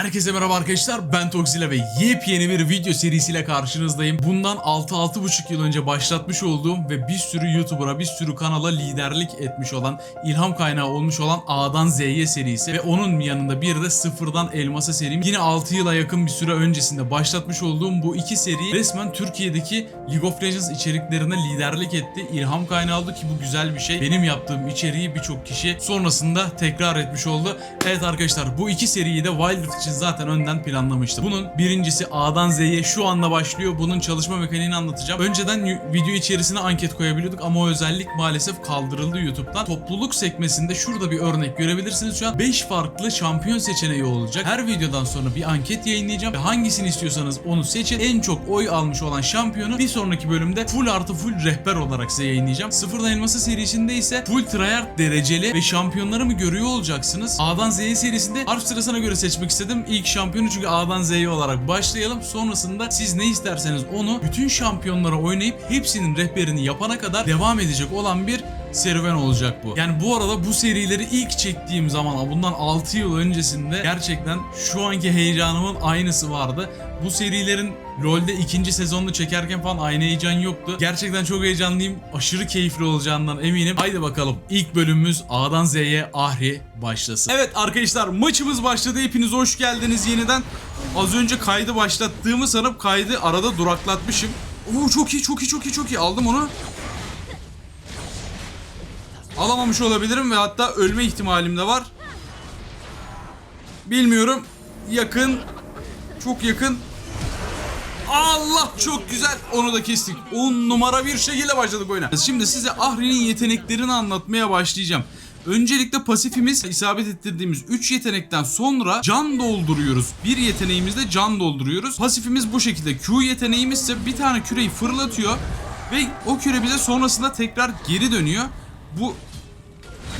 Herkese merhaba arkadaşlar ben Toxila ve yepyeni bir video serisiyle karşınızdayım. Bundan 6-6,5 yıl önce başlatmış olduğum ve bir sürü YouTuber'a bir sürü kanala liderlik etmiş olan ilham kaynağı olmuş olan A'dan Z'ye serisi ve onun yanında bir de sıfırdan elmasa serim. Yine 6 yıla yakın bir süre öncesinde başlatmış olduğum bu iki seri resmen Türkiye'deki League of Legends içeriklerine liderlik etti. İlham kaynağı oldu ki bu güzel bir şey. Benim yaptığım içeriği birçok kişi sonrasında tekrar etmiş oldu. Evet arkadaşlar bu iki seriyi de Wild için zaten önden planlamıştım. Bunun birincisi A'dan Z'ye şu anda başlıyor. Bunun çalışma mekaniğini anlatacağım. Önceden video içerisine anket koyabiliyorduk ama o özellik maalesef kaldırıldı YouTube'dan. Topluluk sekmesinde şurada bir örnek görebilirsiniz şu an. 5 farklı şampiyon seçeneği olacak. Her videodan sonra bir anket yayınlayacağım ve hangisini istiyorsanız onu seçin. En çok oy almış olan şampiyonu bir sonraki bölümde full artı full rehber olarak size yayınlayacağım. Sıfırdan elması serisinde ise full tryhard dereceli ve şampiyonları mı görüyor olacaksınız? A'dan Z'ye serisinde harf sırasına göre seçmek istedim. İlk şampiyonu çünkü A'dan Z'ye olarak başlayalım. Sonrasında siz ne isterseniz onu bütün şampiyonlara oynayıp hepsinin rehberini yapana kadar devam edecek olan bir serüven olacak bu. Yani bu arada bu serileri ilk çektiğim zaman bundan 6 yıl öncesinde gerçekten şu anki heyecanımın aynısı vardı. Bu serilerin LoL'de ikinci sezonunu çekerken falan aynı heyecan yoktu. Gerçekten çok heyecanlıyım. Aşırı keyifli olacağından eminim. Haydi bakalım. İlk bölümümüz A'dan Z'ye Ahri başlasın. Evet arkadaşlar maçımız başladı. Hepiniz hoş geldiniz yeniden. Az önce kaydı başlattığımı sanıp kaydı arada duraklatmışım. Oo çok iyi çok iyi çok iyi çok iyi aldım onu. Alamamış olabilirim ve hatta ölme ihtimalim de var. Bilmiyorum. Yakın. Çok yakın. Allah çok güzel. Onu da kestik. 10 numara bir şekilde başladık oyuna. Şimdi size Ahri'nin yeteneklerini anlatmaya başlayacağım. Öncelikle pasifimiz isabet ettirdiğimiz 3 yetenekten sonra can dolduruyoruz. Bir yeteneğimizde can dolduruyoruz. Pasifimiz bu şekilde. Q yeteneğimiz ise bir tane küreyi fırlatıyor ve o küre bize sonrasında tekrar geri dönüyor. Bu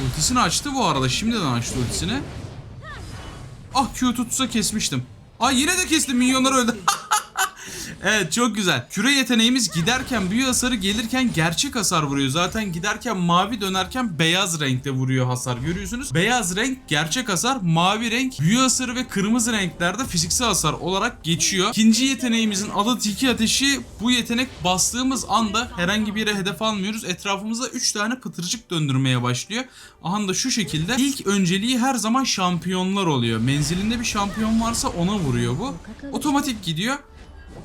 ultisini açtı bu arada. Şimdiden açtı ultisini. Ah Q tutsa kesmiştim. Ay yine de kestim milyonlar öldü. Evet çok güzel. Küre yeteneğimiz giderken büyü hasarı gelirken gerçek hasar vuruyor. Zaten giderken mavi dönerken beyaz renkte vuruyor hasar görüyorsunuz. Beyaz renk gerçek hasar, mavi renk büyü hasarı ve kırmızı renklerde fiziksel hasar olarak geçiyor. İkinci yeteneğimizin adı Tiki Ateşi. Bu yetenek bastığımız anda herhangi bir yere hedef almıyoruz. Etrafımızda 3 tane pıtırcık döndürmeye başlıyor. Aha da şu şekilde. İlk önceliği her zaman şampiyonlar oluyor. Menzilinde bir şampiyon varsa ona vuruyor bu. Otomatik gidiyor.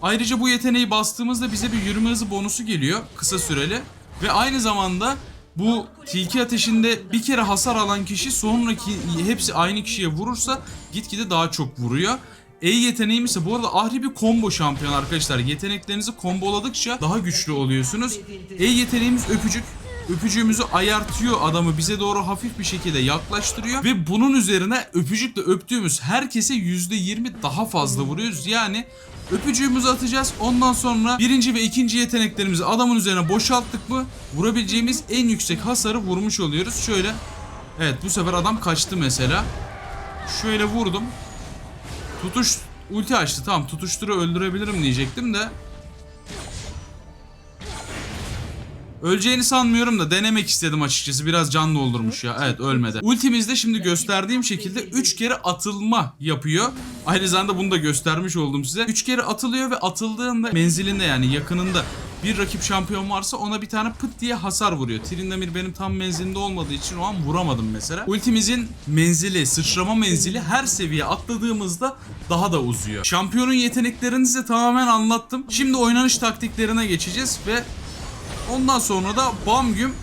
Ayrıca bu yeteneği bastığımızda bize bir yürüme hızı bonusu geliyor kısa süreli ve aynı zamanda bu tilki ateşinde bir kere hasar alan kişi sonraki hepsi aynı kişiye vurursa gitgide daha çok vuruyor. E yeteneğimiz ise bu arada Ahri bir combo şampiyon arkadaşlar. Yeteneklerinizi komboladıkça daha güçlü oluyorsunuz. E yeteneğimiz öpücük. Öpücüğümüzü ayartıyor adamı bize doğru hafif bir şekilde yaklaştırıyor ve bunun üzerine öpücükle öptüğümüz herkese %20 daha fazla vuruyoruz. Yani öpücüğümüzü atacağız. Ondan sonra birinci ve ikinci yeteneklerimizi adamın üzerine boşalttık mı vurabileceğimiz en yüksek hasarı vurmuş oluyoruz. Şöyle evet bu sefer adam kaçtı mesela. Şöyle vurdum. Tutuş ulti açtı tamam tutuşturu öldürebilirim diyecektim de Öleceğini sanmıyorum da denemek istedim açıkçası. Biraz can doldurmuş ya. Evet ölmedi. Ultimizde şimdi gösterdiğim şekilde 3 kere atılma yapıyor. Aynı zamanda bunu da göstermiş oldum size. 3 kere atılıyor ve atıldığında menzilinde yani yakınında bir rakip şampiyon varsa ona bir tane pıt diye hasar vuruyor. Trindamir benim tam menzilinde olmadığı için o an vuramadım mesela. Ultimizin menzili, sıçrama menzili her seviye atladığımızda daha da uzuyor. Şampiyonun yeteneklerini size tamamen anlattım. Şimdi oynanış taktiklerine geçeceğiz ve Ondan sonra da bam güm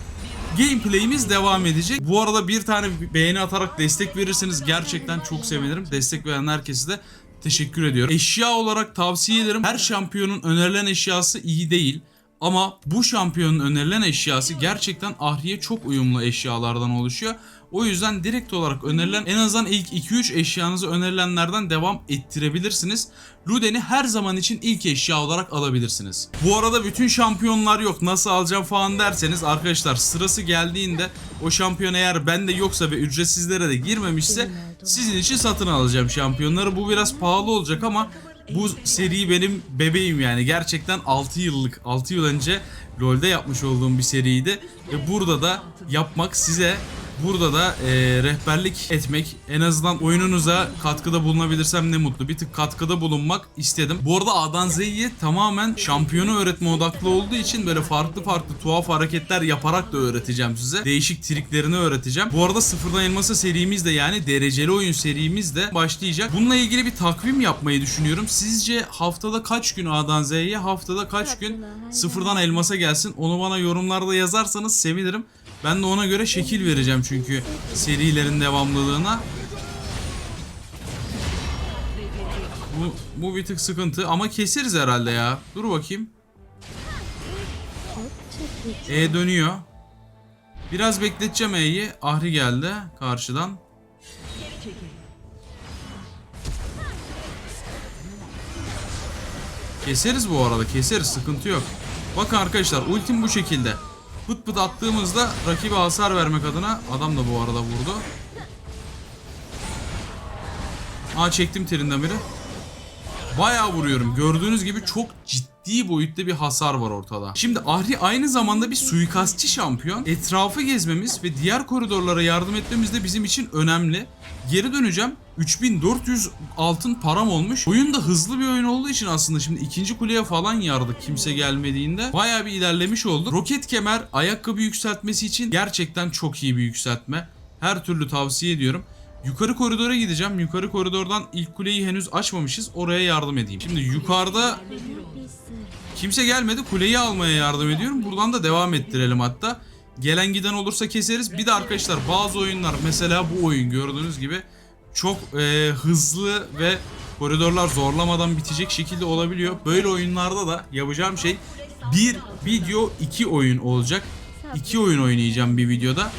gameplay'imiz devam edecek. Bu arada bir tane beğeni atarak destek verirseniz gerçekten çok sevinirim. Destek veren herkese de teşekkür ediyorum. Eşya olarak tavsiye ederim. Her şampiyonun önerilen eşyası iyi değil. Ama bu şampiyonun önerilen eşyası gerçekten Ahri'ye çok uyumlu eşyalardan oluşuyor. O yüzden direkt olarak önerilen en azından ilk 2-3 eşyanızı önerilenlerden devam ettirebilirsiniz. Luden'i her zaman için ilk eşya olarak alabilirsiniz. Bu arada bütün şampiyonlar yok nasıl alacağım falan derseniz arkadaşlar sırası geldiğinde o şampiyon eğer bende yoksa ve ücretsizlere de girmemişse sizin için satın alacağım şampiyonları. Bu biraz pahalı olacak ama bu seri benim bebeğim yani. Gerçekten 6 yıllık, 6 yıl önce LoL'de yapmış olduğum bir seriydi. Ve burada da yapmak size Burada da e, rehberlik etmek, en azından oyununuza katkıda bulunabilirsem ne mutlu. Bir tık katkıda bulunmak istedim. Bu arada A'dan Z'ye tamamen şampiyonu öğretme odaklı olduğu için böyle farklı farklı tuhaf hareketler yaparak da öğreteceğim size. Değişik triklerini öğreteceğim. Bu arada sıfırdan elmasa serimiz de yani dereceli oyun serimiz de başlayacak. Bununla ilgili bir takvim yapmayı düşünüyorum. Sizce haftada kaç gün A'dan Z'ye, haftada kaç gün sıfırdan elmasa gelsin? Onu bana yorumlarda yazarsanız sevinirim. Ben de ona göre şekil vereceğim çünkü serilerin devamlılığına. Bu, bu bir tık sıkıntı ama keseriz herhalde ya. Dur bakayım. E dönüyor. Biraz bekleteceğim E'yi. Ahri geldi karşıdan. Keseriz bu arada keseriz sıkıntı yok. Bakın arkadaşlar ultim bu şekilde. Pıt pıt attığımızda rakibe hasar vermek adına adam da bu arada vurdu. Aa çektim terinden biri. Bayağı vuruyorum. Gördüğünüz gibi çok ciddi boyutta bir hasar var ortada. Şimdi Ahri aynı zamanda bir suikastçı şampiyon. Etrafı gezmemiz ve diğer koridorlara yardım etmemiz de bizim için önemli. Geri döneceğim. 3400 altın param olmuş. Oyun da hızlı bir oyun olduğu için aslında şimdi ikinci kuleye falan yardık kimse gelmediğinde. Bayağı bir ilerlemiş olduk. Roket kemer ayakkabı yükseltmesi için gerçekten çok iyi bir yükseltme. Her türlü tavsiye ediyorum. Yukarı koridora gideceğim. Yukarı koridordan ilk kuleyi henüz açmamışız. Oraya yardım edeyim. Şimdi yukarıda kimse gelmedi. Kuleyi almaya yardım ediyorum. Buradan da devam ettirelim hatta. Gelen giden olursa keseriz. Bir de arkadaşlar bazı oyunlar mesela bu oyun gördüğünüz gibi çok e, hızlı ve koridorlar zorlamadan bitecek şekilde olabiliyor. Böyle oyunlarda da yapacağım şey bir video iki oyun olacak. İki oyun oynayacağım bir videoda.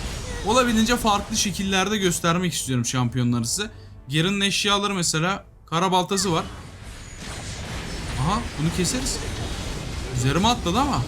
Olabildiğince farklı şekillerde göstermek istiyorum şampiyonları size. Gerin eşyaları mesela kara baltası var. Aha bunu keseriz. Üzerime atladı ama.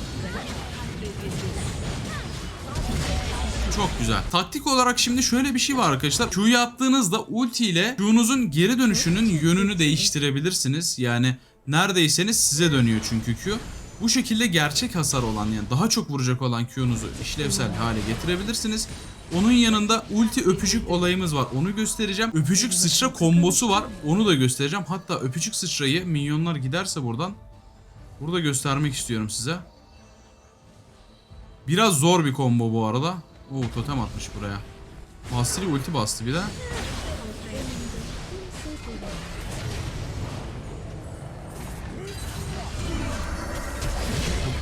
Çok güzel. Taktik olarak şimdi şöyle bir şey var arkadaşlar. Q'yu attığınızda ulti ile Q'nuzun geri dönüşünün yönünü değiştirebilirsiniz. Yani neredeyseniz size dönüyor çünkü Q. Bu şekilde gerçek hasar olan yani daha çok vuracak olan Q'nuzu işlevsel hale getirebilirsiniz. Onun yanında ulti öpücük olayımız var. Onu göstereceğim. Öpücük sıçra kombosu var. Onu da göstereceğim. Hatta öpücük sıçrayı minyonlar giderse buradan burada göstermek istiyorum size. Biraz zor bir combo bu arada. Oo totem atmış buraya. Mastery ulti bastı bir de.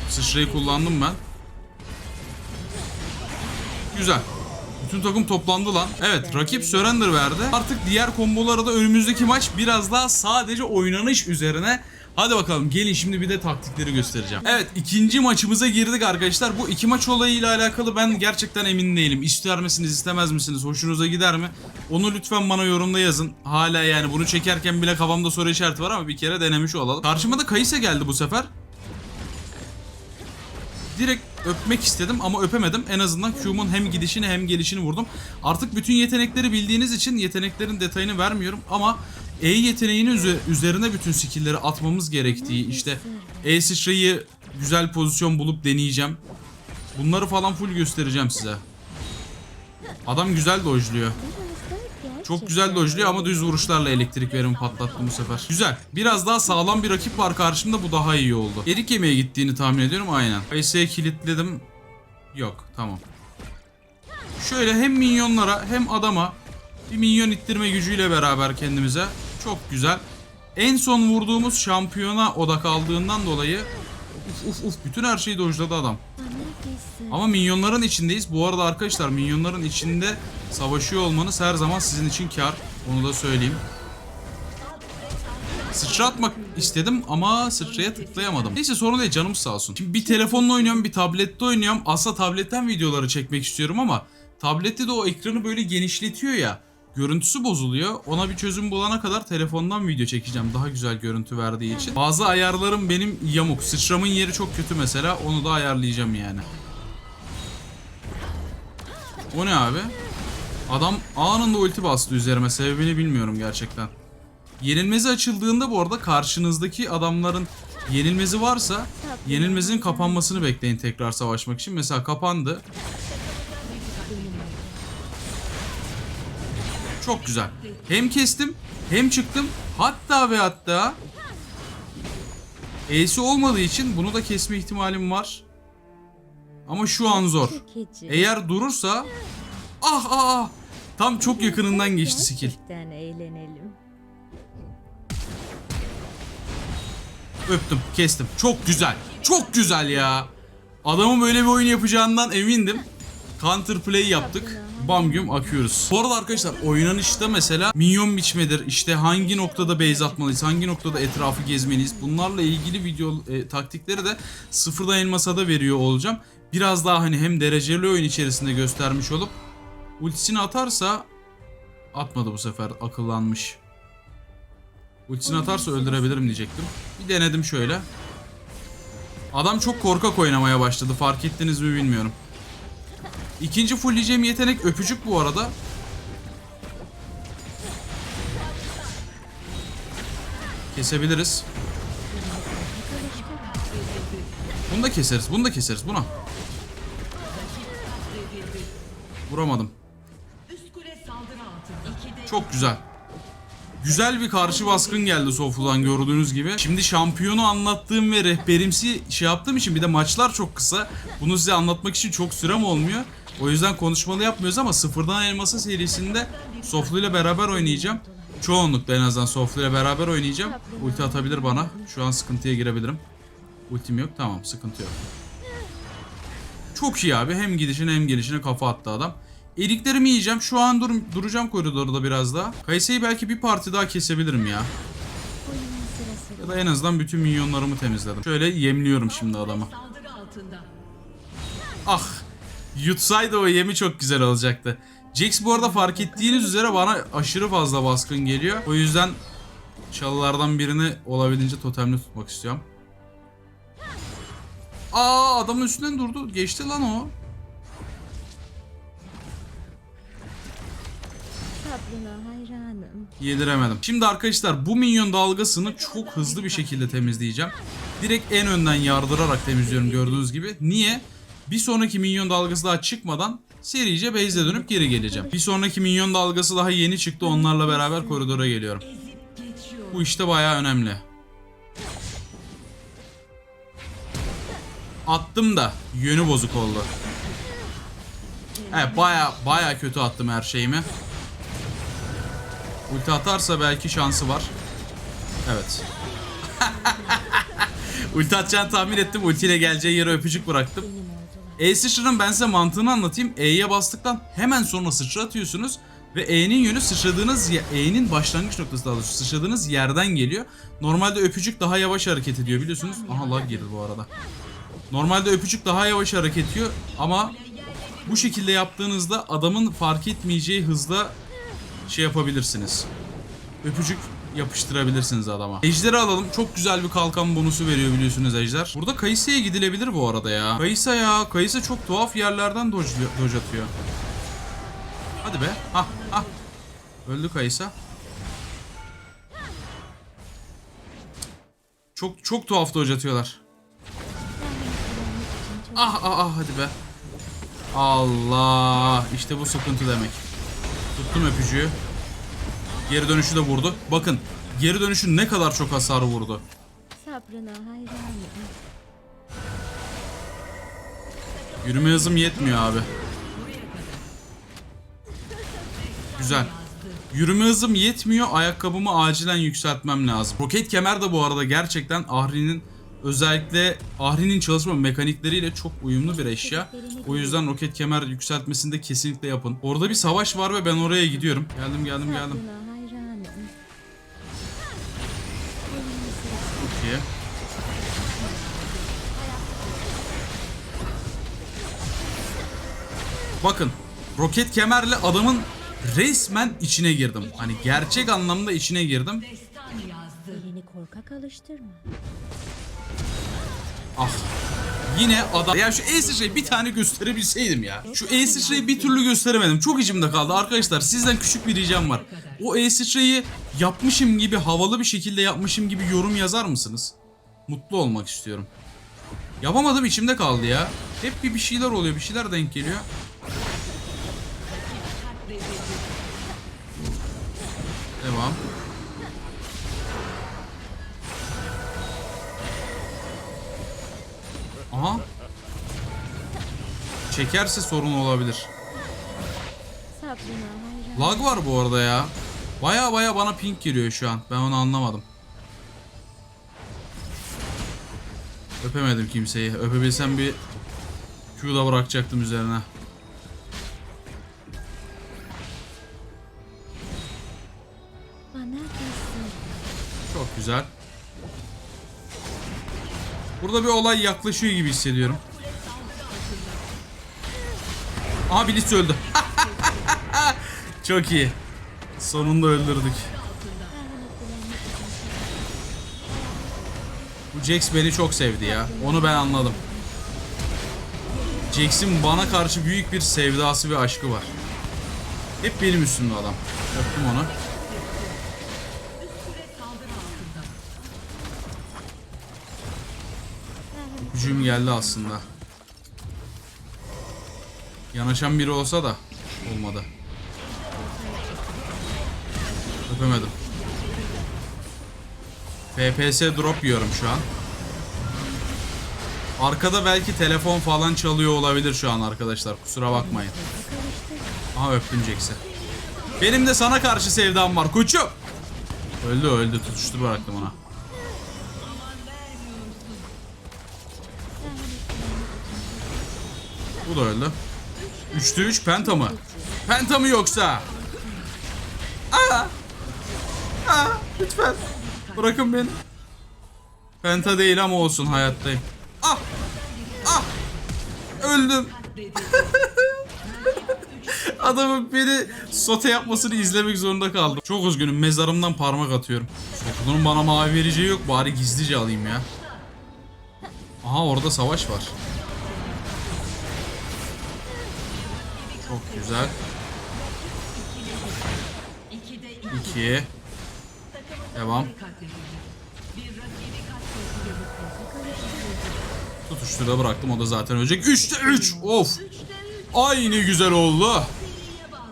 Sıçrayı kullandım ben. Güzel. Bütün takım toplandı lan. Evet rakip surrender verdi. Artık diğer kombolara da önümüzdeki maç biraz daha sadece oynanış üzerine. Hadi bakalım gelin şimdi bir de taktikleri göstereceğim. Evet ikinci maçımıza girdik arkadaşlar. Bu iki maç olayıyla alakalı ben gerçekten emin değilim. İster misiniz istemez misiniz? Hoşunuza gider mi? Onu lütfen bana yorumda yazın. Hala yani bunu çekerken bile kafamda soru işareti var ama bir kere denemiş olalım. Karşıma da Kayısa geldi bu sefer. Direkt öpmek istedim ama öpemedim. En azından Q'mun hem gidişini hem gelişini vurdum. Artık bütün yetenekleri bildiğiniz için yeteneklerin detayını vermiyorum ama E yeteneğinin üze- üzerine bütün skill'leri atmamız gerektiği işte E sıçrayı güzel pozisyon bulup deneyeceğim. Bunları falan full göstereceğim size. Adam güzel dojluyor. Çok güzel dojluyor ama düz vuruşlarla elektrik verimi patlattım bu sefer. Güzel. Biraz daha sağlam bir rakip var karşımda bu daha iyi oldu. Erik yemeğe gittiğini tahmin ediyorum aynen. Kayısı'ya kilitledim. Yok tamam. Şöyle hem minyonlara hem adama bir minyon ittirme gücüyle beraber kendimize. Çok güzel. En son vurduğumuz şampiyona odak aldığından dolayı uf uf uf bütün her şeyi dojladı adam. Ama minyonların içindeyiz. Bu arada arkadaşlar minyonların içinde savaşıyor olmanız her zaman sizin için kar. Onu da söyleyeyim. Sıçra atmak istedim ama sıçraya tıklayamadım. Neyse sorun değil canım sağ olsun. Şimdi bir telefonla oynuyorum bir tablette oynuyorum. Aslında tabletten videoları çekmek istiyorum ama tablette de o ekranı böyle genişletiyor ya. Görüntüsü bozuluyor. Ona bir çözüm bulana kadar telefondan video çekeceğim. Daha güzel görüntü verdiği için. Bazı ayarlarım benim yamuk. Sıçramın yeri çok kötü mesela. Onu da ayarlayacağım yani. O ne abi? Adam anında ulti bastı üzerime. Sebebini bilmiyorum gerçekten. Yenilmezi açıldığında bu arada karşınızdaki adamların yenilmezi varsa yenilmezin kapanmasını bekleyin tekrar savaşmak için. Mesela kapandı. Çok güzel. Hem kestim hem çıktım. Hatta ve hatta E'si olmadığı için bunu da kesme ihtimalim var. Ama şu an zor. Eğer durursa ah ah ah tam çok yakınından geçti skill. Öptüm, kestim. Çok güzel. Çok güzel ya. Adamın böyle bir oyun yapacağından emindim. Counter play yaptık. Bam güm akıyoruz. Bu arada arkadaşlar oynanışta mesela minyon biçmedir. işte hangi noktada base atmalıyız, hangi noktada etrafı gezmeliyiz. Bunlarla ilgili video e, taktikleri de sıfırdan elmasa da veriyor olacağım. Biraz daha hani hem dereceli oyun içerisinde göstermiş olup ultisini atarsa atmadı bu sefer akıllanmış. Ultisini atarsa öldürebilirim diyecektim. Bir denedim şöyle. Adam çok korkak oynamaya başladı. Fark ettiniz mi bilmiyorum. İkinci fullleyeceğim yetenek öpücük bu arada. Kesebiliriz. Bunu da keseriz. Bunu da keseriz. Buna. Vuramadım. Çok güzel. Güzel bir karşı baskın geldi Sofu'dan gördüğünüz gibi. Şimdi şampiyonu anlattığım ve rehberimsi şey yaptığım için bir de maçlar çok kısa. Bunu size anlatmak için çok sürem olmuyor. O yüzden konuşmalı yapmıyoruz ama sıfırdan elmasa serisinde Soflu ile beraber oynayacağım. Çoğunlukla en azından Soflu ile beraber oynayacağım. Ulti atabilir bana. Şu an sıkıntıya girebilirim. Ultim yok. Tamam sıkıntı yok. Çok iyi abi. Hem gidişine hem gelişine kafa attı adam. Eriklerimi yiyeceğim. Şu an dur duracağım koridorda biraz daha. Kayse'yi belki bir parti daha kesebilirim ya. Ya da en azından bütün minyonlarımı temizledim. Şöyle yemliyorum şimdi adamı. Ah! Yutsaydı o yemi çok güzel olacaktı. Jax bu arada fark ettiğiniz üzere bana aşırı fazla baskın geliyor. O yüzden çalılardan birini olabildiğince totemli tutmak istiyorum. Aa adamın üstünden durdu. Geçti lan o. hayranım. Yediremedim. Şimdi arkadaşlar bu minyon dalgasını çok hızlı bir şekilde temizleyeceğim. Direkt en önden yardırarak temizliyorum gördüğünüz gibi. Niye? Bir sonraki minyon dalgası daha çıkmadan serice base'e dönüp geri geleceğim. Bir sonraki minyon dalgası daha yeni çıktı. Onlarla beraber koridora geliyorum. Bu işte bayağı önemli. Attım da yönü bozuk oldu. Evet baya baya kötü attım her şeyimi. Ulti atarsa belki şansı var. Evet. Ulti atacağını tahmin ettim. Ultiyle geleceği yere öpücük bıraktım. E sıçranın ben size mantığını anlatayım. E'ye bastıktan hemen sonra sıçra atıyorsunuz. Ve E'nin yönü sıçradığınız E'nin başlangıç noktası daha doğrusu sıçradığınız yerden geliyor. Normalde öpücük daha yavaş hareket ediyor biliyorsunuz. Aha lag girdi bu arada. Normalde öpücük daha yavaş hareket ediyor ama bu şekilde yaptığınızda adamın fark etmeyeceği hızda şey yapabilirsiniz. Öpücük yapıştırabilirsiniz adama. Ejder'i alalım. Çok güzel bir kalkan bonusu veriyor biliyorsunuz Ejder. Burada Kayısı'ya gidilebilir bu arada ya. Kayısı ya. Kayısı çok tuhaf yerlerden dodge, dodge atıyor. Hadi be. Ah ah. Öldü Kayısı. Çok çok tuhaf dodge atıyorlar. Ah ah ah hadi be. Allah. işte bu sıkıntı demek. Tuttum öpücüğü. Geri dönüşü de vurdu. Bakın geri dönüşü ne kadar çok hasar vurdu. Sabrına hayranım. Yürüme hızım yetmiyor abi. Güzel. Yürüme hızım yetmiyor. Ayakkabımı acilen yükseltmem lazım. Roket kemer de bu arada gerçekten Ahri'nin özellikle Ahri'nin çalışma mekanikleriyle çok uyumlu bir eşya. O yüzden roket kemer yükseltmesini de kesinlikle yapın. Orada bir savaş var ve ben oraya gidiyorum. Geldim geldim geldim. Çok iyi. Bakın roket kemerle adamın resmen içine girdim. Hani gerçek anlamda içine girdim. Elini korkak alıştırma. Ah. Yine adam. Ya şu E sıçrayı bir tane gösterebilseydim ya. Şu E sıçrayı bir türlü gösteremedim. Çok içimde kaldı. Arkadaşlar sizden küçük bir ricam var. O E sıçrayı yapmışım gibi havalı bir şekilde yapmışım gibi yorum yazar mısınız? Mutlu olmak istiyorum. Yapamadım içimde kaldı ya. Hep bir bir şeyler oluyor. Bir şeyler denk geliyor. Çekerse sorun olabilir. Lag var bu arada ya. Baya baya bana ping giriyor şu an. Ben onu anlamadım. Öpemedim kimseyi. Öpebilsem bir Q da bırakacaktım üzerine. Çok güzel. Burada bir olay yaklaşıyor gibi hissediyorum. Aha Blitz öldü. Çok iyi. Sonunda öldürdük. Bu Jax beni çok sevdi ya. Onu ben anladım. Jax'in bana karşı büyük bir sevdası ve aşkı var. Hep benim üstümde adam. Öptüm onu. Gücüm geldi aslında. Yanaşan biri olsa da olmadı. Öpemedim. FPS drop yiyorum şu an. Arkada belki telefon falan çalıyor olabilir şu an arkadaşlar. Kusura bakmayın. Aha öptüm Jax'i. Benim de sana karşı sevdam var koçum. Öldü öldü tutuştu bıraktım ona. Bu da öldü. 3'te 3 penta mı? Penta mı yoksa? Aa! Aa! Lütfen. Bırakın beni. Penta değil ama olsun hayattayım. Ah! Ah! Öldüm. Adamın beni sote yapmasını izlemek zorunda kaldım. Çok üzgünüm. Mezarımdan parmak atıyorum. Bunun bana mavi vereceği yok. Bari gizlice alayım ya. Aha orada savaş var. Güzel. 2 Devam. Tutuştu da bıraktım o da zaten ölecek. 3'te 3. Of. Ay ne güzel oldu.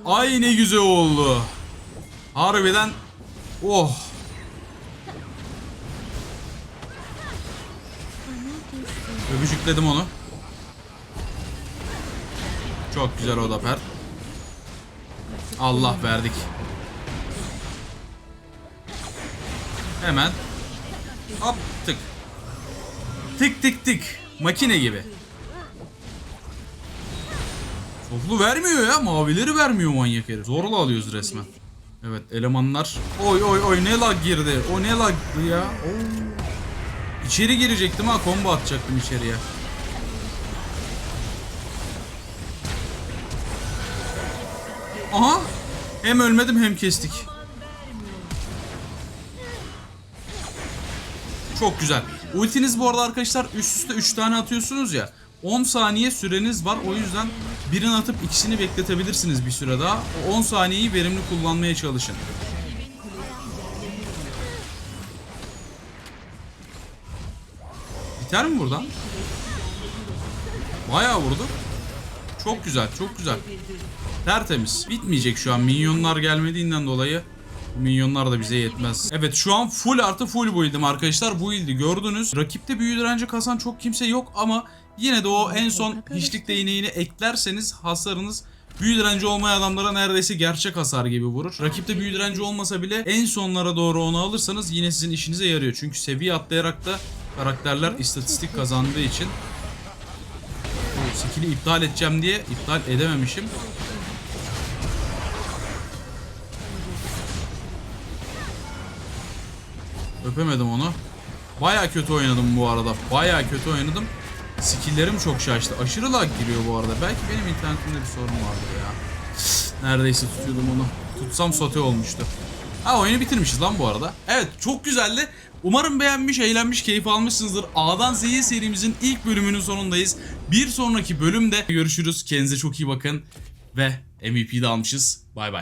Ay ne güzel oldu. Harbiden oh. Öpücükledim onu. Çok güzel o da per. Allah verdik. Hemen. Hop tık. Tık tık tık. Makine gibi. Toplu vermiyor ya. Mavileri vermiyor manyak herif. Zorla alıyoruz resmen. Evet elemanlar. Oy oy oy ne lag girdi. O ne lagdı ya. Oo. İçeri girecektim ha. Combo atacaktım içeriye. Aha. Hem ölmedim hem kestik. Çok güzel. Ultiniz bu arada arkadaşlar üst üste 3 tane atıyorsunuz ya. 10 saniye süreniz var. O yüzden birini atıp ikisini bekletebilirsiniz bir süre daha. O 10 saniyeyi verimli kullanmaya çalışın. Biter mi buradan? Bayağı vurdu. Çok güzel, çok güzel. Tertemiz. Bitmeyecek şu an. Minyonlar gelmediğinden dolayı Minyonlar da bize yetmez. Evet şu an full artı full build'im arkadaşlar. Bu build'i gördünüz. Rakipte büyü direnci kasan çok kimse yok ama yine de o en son hiçlik değneğini eklerseniz hasarınız büyü direnci olmayan adamlara neredeyse gerçek hasar gibi vurur. Rakipte büyü direnci olmasa bile en sonlara doğru onu alırsanız yine sizin işinize yarıyor. Çünkü seviye atlayarak da karakterler istatistik kazandığı için o skill'i iptal edeceğim diye iptal edememişim. Öpemedim onu. Baya kötü oynadım bu arada. Baya kötü oynadım. Skill'lerim çok şaştı. Aşırı lag giriyor bu arada. Belki benim internetimde bir sorun vardır ya. Neredeyse tutuyordum onu. Tutsam sote olmuştu. Ha oyunu bitirmişiz lan bu arada. Evet çok güzeldi. Umarım beğenmiş, eğlenmiş, keyif almışsınızdır. A'dan Z'ye serimizin ilk bölümünün sonundayız. Bir sonraki bölümde görüşürüz. Kendinize çok iyi bakın. Ve MVP'yi de almışız. Bay bay.